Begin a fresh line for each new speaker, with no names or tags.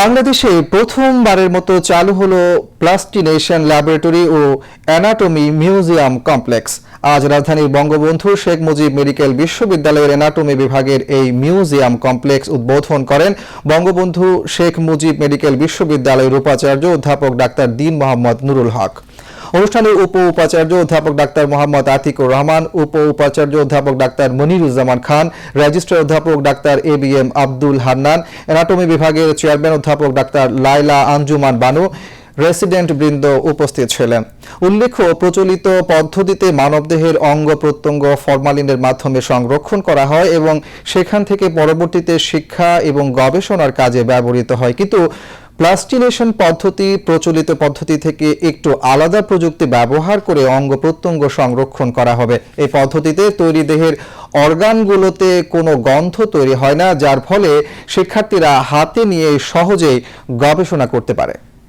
বাংলাদেশে প্রথমবারের মতো চালু হলো প্লাস্টিনেশন ল্যাবরেটরি ও অ্যানাটমি মিউজিয়াম কমপ্লেক্স আজ রাজধানীর বঙ্গবন্ধু শেখ মুজিব মেডিকেল বিশ্ববিদ্যালয়ের অ্যানাটমি বিভাগের এই মিউজিয়াম কমপ্লেক্স উদ্বোধন করেন বঙ্গবন্ধু শেখ মুজিব মেডিকেল বিশ্ববিদ্যালয়ের উপাচার্য অধ্যাপক ডাক্তার দিন মোহাম্মদ নুরুল হক অনুষ্ঠানে উপ উপাচার্য অধ্যাপক ডাক্তার মোহাম্মদ আতিকুর রহমান উপ উপাচার্য অধ্যাপক ডাক্তার মনিরুজ্জামান খান রেজিস্ট্রার অধ্যাপক doctor A B M Abdul Hannan anatomy বিভাগের চেয়ারম্যান অধ্যাপক ডাক্তার লাইলা আঞ্জুমান বানু রেসিডেন্ট বৃন্দ উপস্থিত ছিলেন উল্লেখ্য প্রচলিত পদ্ধতিতে মানবদেহের অঙ্গ প্রত্যঙ্গ ফরমালিনের মাধ্যমে সংরক্ষণ করা হয় এবং সেখান থেকে পরবর্তীতে শিক্ষা এবং গবেষণার কাজে ব্যবহৃত হয় কিন্তু প্লাস্টিনেশন পদ্ধতি প্রচলিত পদ্ধতি থেকে একটু আলাদা প্রযুক্তি ব্যবহার করে অঙ্গ প্রত্যঙ্গ সংরক্ষণ করা হবে এই পদ্ধতিতে তৈরি দেহের অর্গানগুলোতে কোনো গন্ধ তৈরি হয় না যার ফলে শিক্ষার্থীরা হাতে নিয়ে সহজেই গবেষণা করতে পারে